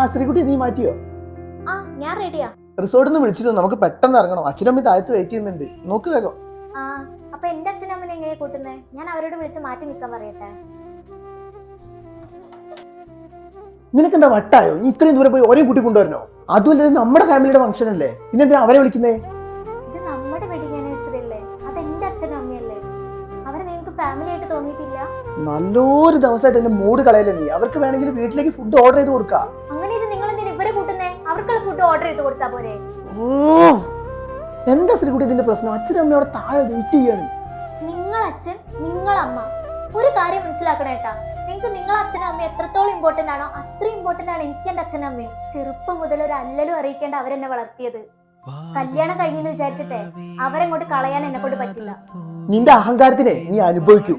ആ ശ്രീകുട്ടി നീ മാറ്റിയോ? ആ ഞാൻ റെഡിയാ റിസോർട്ടിൽ നിന്ന് വിളിച്ചിരുന്നു നമുക്ക് പെട്ടെന്ന് ഇറങ്ങണം. അച്ഛനമ്മ താഴത്ത് വെയിറ്റ് ചെയ്യുന്നുണ്ട്. നോക്ക് വേഗം. ആ അപ്പൊ എന്റെ അച്ഛനും അമ്മനെ എങ്ങനെയാ കൂട്ടുന്നേ? ഞാൻ അവരോട് വിളിച്ച് മാറ്റി നിൽക്കാൻ പറയട്ടെ. നിനക്കെന്താ വട്ടായോ? നീ ഇത്രയും ദൂരെ പോയി ഒരേ കുട്ടി കൊണ്ടുവരണോ? അതുമല്ല നമ്മുടെ ഫാമിലിയുടെ ഫംഗ്ഷൻ അല്ലേ? പിന്നെ എന്തിനാ അവരെ വിളിക്കുന്നേ? ഇത് നമ്മുടെ വെഡിങ് ആനിവേഴ്സറി അല്ലേ? അത് എന്റെ അച്ഛനും അമ്മയല്ലേ അവരെ നിങ്ങൾക്ക് ഫാമിലി ആയിട്ട് തോന്നിയിട്ടില്ല? നല്ലൊരു ദിവസമായിട്ട് എന്റെ മൂഡ് കളയല്ലേ നീ? അവർക്ക് വേണമെങ്കിൽ വീട്ടിലേക്ക് ഫുഡ് ഓർഡർ ചെയ്ത് കൊടുക്കാം. അവർക്കുള്ള ഫുഡ് ഓർഡർ ചെയ്ത് കൊടുത്താ പോരെ? ഓ എന്താ ശ്രീകുട്ടി ഇതിന്റെ പ്രശ്നം? അച്ഛനും അമ്മയും അവിടെ താഴെ വെയിറ്റ് ചെയ്യാണ്. നിങ്ങൾ അച്ഛൻ നിങ്ങൾ അമ്മ ഒരു കാര്യം മനസ്സിലാക്കണം കേട്ടാ നിങ്ങൾക്ക് നിങ്ങളെ അച്ഛനും അമ്മയും എത്രത്തോളം ഇമ്പോർട്ടന്റ് ആണോ അത്രയും ഇമ്പോർട്ടന്റ് ആണ് എനിക്ക് എന്റെ അച്ഛനും അമ്മയും. ചെറുപ്പം മുതൽ ഒരു അല്ലലും അറിയിക്കേണ്ട അവരെന്നെ വളർത്തിയത്. കല്യാണം കഴിഞ്ഞെന്ന് വിചാരിച്ചിട്ടേ അവരെങ്ങോട്ട് കളയാൻ എന്നെ കൊണ്ട് പറ്റില്ല. നിന്റെ അഹങ്കാരത്തിനെ നീ അനുഭവിക്കൂ.